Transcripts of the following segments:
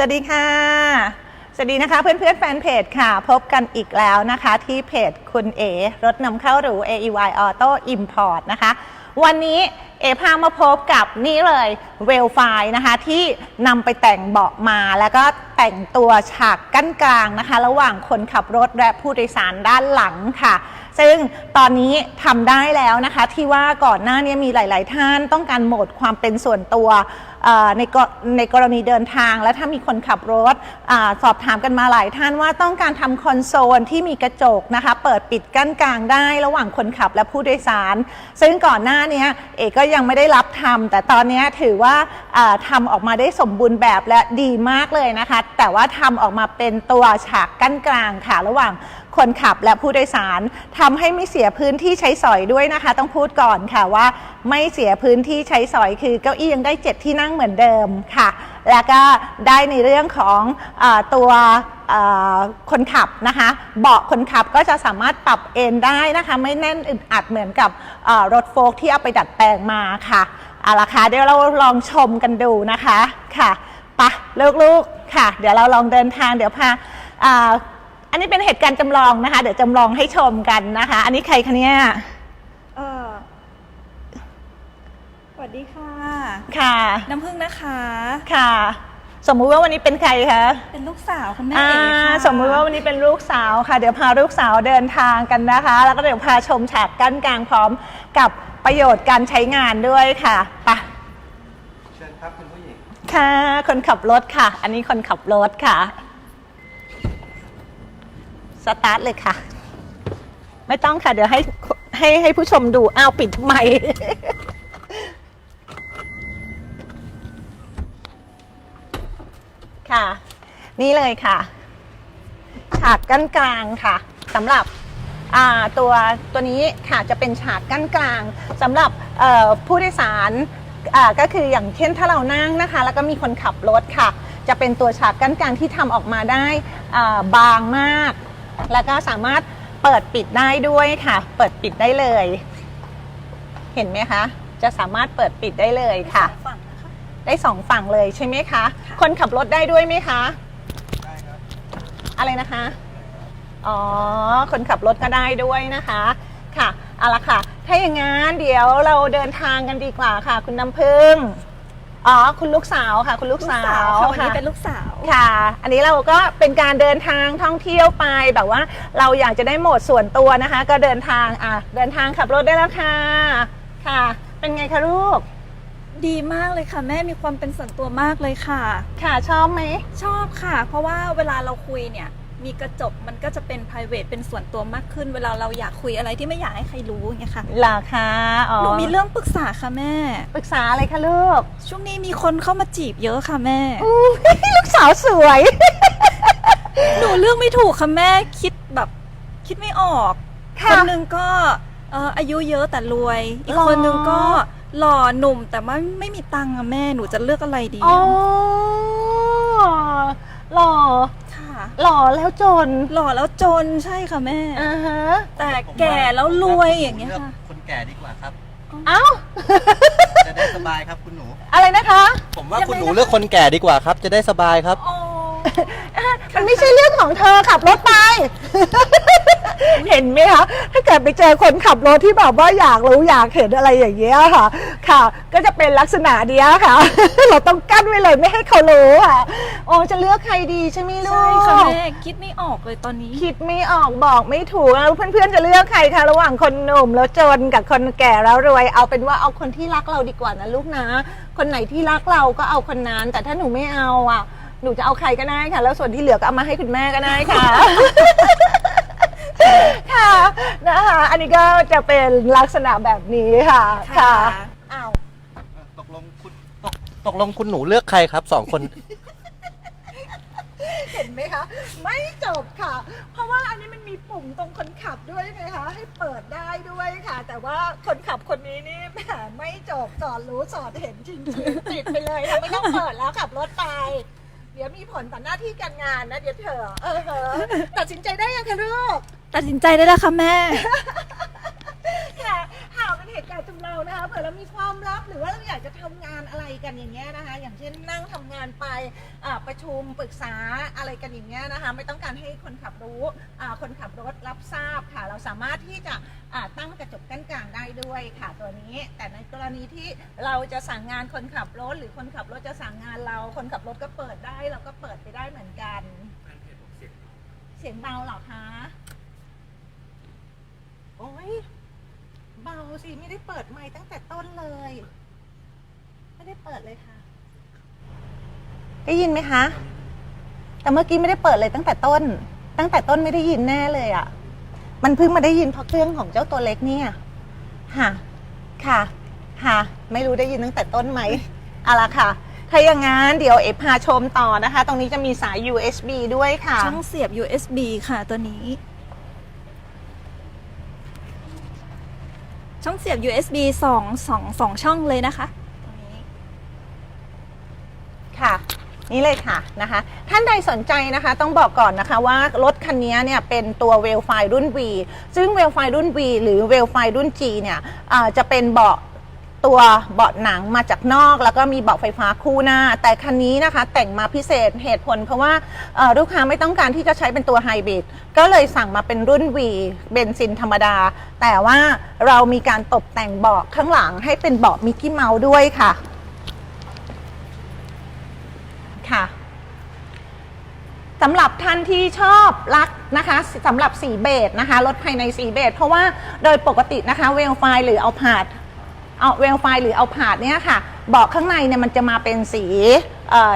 สวัสดีค่ะ สวัสดีนะคะเพื่อนเพื่อนๆแฟนเพจค่ะ พบกันอีกแล้วนะคะที่เพจคุณเอรถนำเข้าหรู AEY Auto Import นะคะ วันนี้เอพามาพบกับนี่เลยเวลไฟนะคะที่นำไปแต่งเบาะมาแล้วก็แต่งตัวฉากกั้นกลางนะคะ ระหว่างคนขับรถและผู้โดยสารด้านหลังค่ะ ซึ่งตอนนี้ทำได้แล้วนะคะที่ว่าก่อนหน้านี้มีหลาย ๆ ท่านต้องการโหมดความเป็นส่วนตัวในในกรณีเดินทาง และถ้ามีคนขับรถอสอบถามกันมาหลายท่านว่าต้องการทำคอนโซลที่มีกระจกนะคะเปิดปิดกั้นกลางได้ระหว่างคนขับและผู้โดยสาร ซึ่งก่อนหน้านี้เอกก็ยังไม่ได้รับทำแต่ตอนนี้ถือว่าทำออกมาได้สมบูรณ์แบบและดีมากเลยนะคะ แต่ว่าทำออกมาเป็นตัวฉากกั้นกลางค่ะระหว่าง คนขับและผู้โดยสารทำให้ไม่เสียพื้นที่ใช้สอยด้วยนะคะ ต้องพูดก่อนค่ะว่า ไม่เสียพื้นที่ใช้สอยคือเก้าอี้ยังได้เจ็ดที่นั่งเหมือนเดิมค่ะ แล้วก็ได้ในเรื่องของอตัวคนขับนะคะ เบาะคนขับก็จะสามารถปรับเอนได้นะคะ ไม่แน่นอึดอัดเหมือนกับรถโฟล์กที่เอาไปดัดแปลงมาค่ะเอาละค่ะเดี๋ยวเราลองชมกันดูนะคะค่ะไปะลูกๆค่ะ เดี๋ยวเราลองเดินทางเดี๋ยวพา อ่าอันนี้เป็นเหตุการณ์จำลองนะคะ เดี๋ยวจำลองให้ชมกันนะคะ อันนี้ใครคะเนี่ยเออสวัสดีค่ะ ค่ะ น้ำพึ่งนะคะ ค่ะ สมมุติว่าวันนี้เป็นใครคะเป็นลูกสาวคุณแม่อ่าเอ๋ค่ะสมมุติว่าวันนี้เป็นลูกสาวค่ะ เดี๋ยวพาลูกสาวเดินทางกันนะคะ แล้วก็เดี๋ยวพาชมฉากกั้นกลางพร้อมกับประโยชน์การใช้งานด้วยค่ะไปะเชิญครับคุณผู้หญิง ค่ะ คนขับรถค่ะ อันนี้คนขับรถค่ะ สตาร์ทเลยค่ะ ไม่ต้องค่ะ เดี๋ยวให้ให้ให้ผู้ชมดู อ้าว ปิดทำไม ค่ะ นี่เลยค่ะ ฉากกั้นกลางค่ะสำหรับตัวตัวนี้ค่ะจะเป็นฉากกั้นกลางสำหรับผู้โดยสารก็คืออย่างเช่นถ้าเรานั่งนะคะ แล้วก็มีคนขับรถค่ะ จะเป็นตัวฉากกั้นกลางที่ทำออกมาได้บางมาก แล้วก็สามารถเปิดปิดได้ด้วยค่ะ เปิดปิดได้เลย เห็นไหมคะ จะสามารถเปิดปิดได้เลยค่ะ ฝั่งนะคะ ได้สองฝั่งเลยใช่ไหมคะค่ะคนขับรถได้ด้วยไหมคะ ได้ครับ อะไรนะคะ อ๋อ คนขับรถก็ได้ด้วยนะคะ ค่ะ เอาละค่ะ ถ้าอย่างงั้นเดี๋ยวเราเดินทางกันดีกว่าค่ะ คุณน้ำพึ่ง อ๋อ คุณลูกสาวค่ะ คุณลูกลูกสาสาววค่ะวันนี้ค่ะเป็นลูกสาว ค่ะ อันนี้เราก็เป็นการเดินทางท่องเที่ยวไปแบบว่าเราอยากจะได้โหมดส่วนตัวนะคะ ก็เดินทางอะเดินทางขับรถได้แล้วค่ะค่ะ เป็นไงคะลูกดีมากเลยค่ะ แม่มีความเป็นส่วนตัวมากเลยค่ะ ค่ะชอบไหม ชอบค่ะ เพราะว่าเวลาเราคุยเนี่ย มีกระจกมันก็จะเป็น p r i v a t เป็นส่วนตัวมากขึ้น เวลาเราอยากคุยอะไรที่ไม่อยากให้ใครรู้อย่างเงี้ยค่ะเหรอคะอ๋อหนูมีเรื่องปรึกษาค่ะแม่ ปรึกษาอะไรคะลูก ช่วงนี้มีคนเข้ามาจีบเยอะค่ะแม่อุ๊ยลูกสาวสวย หนูเลือกไม่ถูกค่ะแม่คิดแบบคิดไม่ออกค่ะคนหนึ่งก็เอ่ออายุเยอะแต่รวย อีกหรอคนหนึ่งก็หล่อหนุ่มแต่ว่าไม่มีตังค์อะแม่หนูจะเลือกอะไรดีอ๋อหล่อค่ะ หล่อแล้วจนหล่อแล้วจนใช่ค่ะแม่ อ่าฮะแต่แก่แล้วรวยอย่างเงี้ยลือกค่ะ คนแก่ดีกว่าครับ เอ้า จะได้สบายครับคุณหนู อะไรนะคะ ผมว่าคุณหนูเลือกคนแก่ดีกว่าครับ จะได้สบายครับโอ้มันไม่ใช่เรื่องของเธอขับรถไป เห็นไหมคะ ถ้าเกิดไปเจอคนขับรถที่แบบว่าอยากรู้อยากเห็นอะไรอย่างเงี้ยค่ะ ค่ะ ก็จะเป็นลักษณะเนี้ยค่ะ เราต้องกั้นไว้เลยไม่ให้เขารู้ค่ะโอ้จะเลือกใครดีใช่ไหมลูก ใช่ค่ะแม่คิดไม่ออกเลยตอนนี้ คิดไม่ออกบอกไม่ถูกแล้วเพื่อนๆจะเลือกใครคะระหว่างคนหนุ่มแล้วจนกับคนแก่แล้วรวยเอาเป็นว่าเอาคนที่รักเราดีกว่านะลูกนะ คนไหนที่รักเราก็เอาคนนั้น แต่ถ้าหนูไม่เอาอะหนูจะเอาใครก็ได้ค่ะ แล้วส่วนที่เหลือก็เอามาให้คุณแม่ก็ได้ค่ะ ค่ะนะคะอันนี้ก็จะเป็นลักษณะแบบนี้ค่ะค่ะอ้าวตกลงคุณตกตกลงคุณหนูเลือกใครครับสองคน เห็นไหมคะ ไม่จบค่ะ เพราะว่าอันนี้มันมีปุ่มตรงคนขับด้วยไงคะ ให้เปิดได้ด้วยค่ะ แต่ว่าคนขับคนนี้นี่แหมไม่จบสอนรู้สอนเห็นจริงๆติดไปเลยค่ะไม่ต้องเปิดแล้วขับรถไปเดี๋ยวมีผลต่อหน้าที่การงานนะ เดี๋ยวเธอ เออเหอะตัดสินใจได้ยังคะลูก ตัดสินใจได้แล้วค่ะแม่ ค่ะข่าวเป็นเหตุการณ์จำลองนะคะเผื่อเรามีความลับหรือว่าเราอยากจะทำงานอะไรกันอย่างเงี้ยนะคะ อย่างเช่นนั่งทำงานไปอ่าประชุมปรึกษาอะไรกันอย่างเงี้ยนะคะ ไม่ต้องการให้คนขับรู้อ่าคนขับรถรับทราบค่ะ เราสามารถที่จะอ่าตั้งกระจกกั้นกลางได้ด้วยค่ะตัวนี้ แต่ในกรณีที่เราจะสั่งงานคนขับรถ หรือคนขับรถจะสั่งงานเรา คนขับรถก็เปิดได้ เราก็เปิดไปได้เหมือนกัน เสียงเบาเหรอคะ โอ้ย เบา สิไม่ได้เปิดไมค์ตั้งแต่ต้นเลย ไม่ได้เปิดเลยค่ะ ได้ยินไหมคะ แต่เมื่อกี้ไม่ได้เปิดเลยตั้งแต่ต้น ตั้งแต่ต้นไม่ได้ยินแน่เลยอะ่ะ มันเพิ่งมาได้ยินเพราะเครื่องของเจ้าตัวเล็กเนี่ยค่ะค่ะค่ะ ไม่รู้ได้ยินตั้งแต่ต้นไหมเอาละค่ะถ้าอย่างงั้นเดี๋ยวเอฟพาชมต่อนะคะ ตรงนี้จะมีสาย USB ด้วยค่ะ ช่องเสียบ USB ค่ะตัวนี้ ช่องเสียบ USB สองสองสองช่องเลยนะคะตรงนี้ ค่ะ นี่เลยค่ะนะคะ ท่านใดสนใจนะคะ ต้องบอกก่อนนะคะว่ารถคันนี้เนี่ยเป็นตัวเวลไฟรุ่น V ซึ่งเวลไฟรุ่น V หรือเวลไฟรุ่น G เนี่ยอ่าจะเป็นเบาะ ตัวเบาะหนังมาจากนอก แล้วก็มีเบาะไฟฟ้าคู่หน้า แต่คันนี้นะคะแต่งมาพิเศษเหตุผล เพราะว่าลูกค้าไม่ต้องการที่จะใช้เป็นตัวไฮบริดก็เลยสั่งมาเป็นรุ่น V เบนซินธรรมดา แต่ว่าเรามีการตกแต่งเบาะข้างหลังให้เป็นเบาะมิกกี้เมาส์ด้วยค่ะค่ะสำหรับท่านที่ชอบรักนะคะสำหรับสีเบจนะคะรถภายในสีเบจเพราะว่าโดยปกตินะคะเวลไฟหรือเอาผาด เอาเวลไฟหรือเอาผาดเนี่ยค่ะเบาะข้างในเนี่ยมันจะมาเป็นสี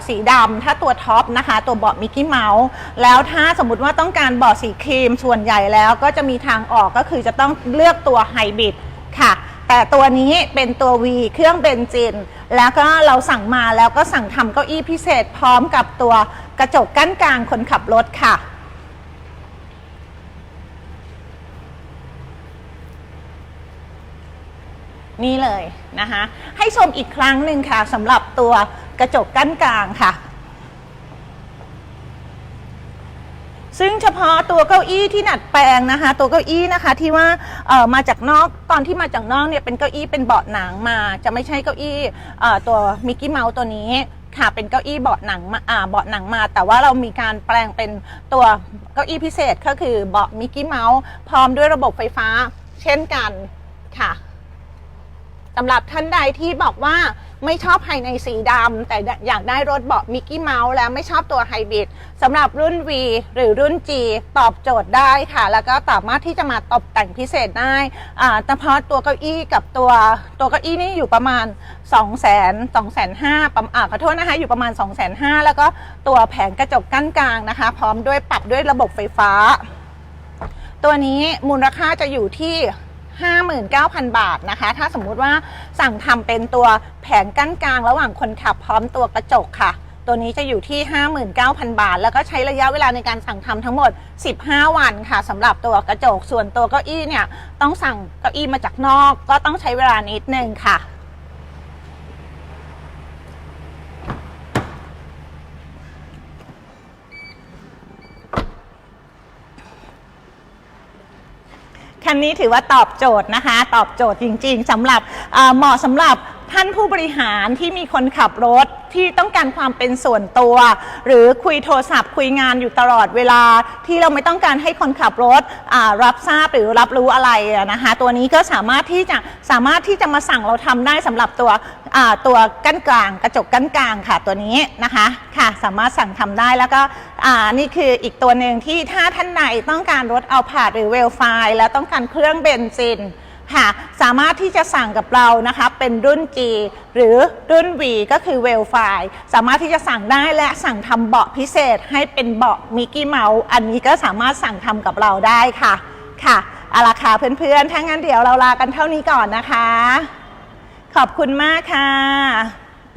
สีดำถ้าตัวท็อปนะคะ ตัวเบาะมิกกี้เมาส์แล้วถ้าสมมติว่าต้องการเบาะสีครีมส่วนใหญ่แล้วก็จะมีทางออกก็คือจะต้องเลือกตัวไฮบริดค่ะแต่ตัวนี้เป็นตัว V เครื่องเบนซิน แล้วก็เราสั่งมาแล้วก็สั่งทำเก้าอี้พิเศษพร้อมกับตัวกระจกกั้นกลางคนขับรถค่ะ นี่เลยนะคะให้ชมอีกครั้งหนึ่งค่ะสำหรับตัวกระจกกั้นกลางค่ะ ซึ่งเฉพาะตัวเก้าอี้ที่ดัดแปลงนะคะ ตัวเก้าอี้นะคะที่ว่าเออมาจากนอกตอนที่มาจากนอกเนี่ยเป็นเก้าอี้เป็นเบาะหนังมา จะไม่ใช่เก้าอี้เออตัวมิกกี้เมาส์ตัวนี้ค่ะเป็นเก้าอี้เบาะหนังมาอ่าเบาะหนังมา แต่ว่าเรามีการแปลงเป็นตัวเก้าอี้พิเศษก็คือเบาะมิกกี้เมาส์พร้อมด้วยระบบไฟฟ้าเช่นกันค่ะ สำหรับท่านใดที่บอกว่าไม่ชอบภายในสีดำแต่อยากได้รถเบาะมิกกี้เมาส์แล้วไม่ชอบตัวไฮบริดสำหรับรุ่น V หรือรุ่น G ตอบโจทย์ได้ค่ะ แล้วก็สามารถที่จะมาตกแต่งพิเศษได้อ่าเฉพาะตัวเก้าอี้กับตัวตัวเก้าอี้นี่อยู่ประมาณ 2 0 0 0 0 0 2 5 0 0 0ประมาณขอโทษนะคะ อยู่ประมาณ 2 5 0 0 0แล้วก็ตัวแผงกระจกกั้นกลางนะคะ พร้อมด้วยปรับด้วยระบบไฟฟ้า ตัวนี้มูลค่าจะอยู่ที่ 59,000 บาทนะคะ ถ้าสมมุติว่าสั่งทำเป็นตัวแผงกั้นกลางระหว่างคนขับพร้อมตัวกระจกค่ะ ตัวนี้จะอยู่ที่ 59,000 บาท แล้วก็ใช้ระยะเวลาในการสั่งทำทั้งหมด 15 วันค่ะสำหรับตัวกระจกส่วนตัวเก้าอี้เนี่ยต้องสั่งเก้าอี้มาจากนอก ก็ต้องใช้เวลานิดนึงค่ะ คั นี้ถือว่าตอบโจทย์นะคะ ตอบโจทย์จริงๆสำหรับเอ่อเหมาะสำหรับท่านผู้บริหารที่มีคนขับรถ ที่ต้องการความเป็นส่วนตัว หรือคุยโทรศัพท์ คุยงานอยู่ตลอดเวลาที่เราไม่ต้องการให้คนขับรถรับทราบหรือรับรู้อะไรนะคะตัวนี้ก็สามารถที่จะสามารถที่จะมาสั่งเราทำได้สำหรับตัวตัวกั้นกลาง กระจกกั้นกลางค่ะตัวนี้นะคะค่ะสามารถสั่งทำได้แล้วก็นี่คืออีกตัวหนึ่งที่ถ้าท่านใดต้องการรถเอาผาดหรือเวลไฟแล้วต้องการเครื่องเบนซิน ค่ะสามารถที่จะสั่งกับเรานะคะเป็นรุ่น G หรือรุ่น V ก็คือเวลไฟสามารถที่จะสั่งได้และสั่งทำเบาะพิเศษให้เป็นเบาะมิกกี้เมาส์อันนี้ก็สามารถสั่งทำกับเราได้ค่ะค่ะอาราคาเพื่อนๆถ้างั้นเดี๋ยวเราลากันเท่านี้ก่อนนะคะ ขอบคุณมากค่ะ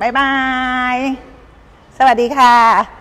บ๊ายบาย สวัสดีค่ะ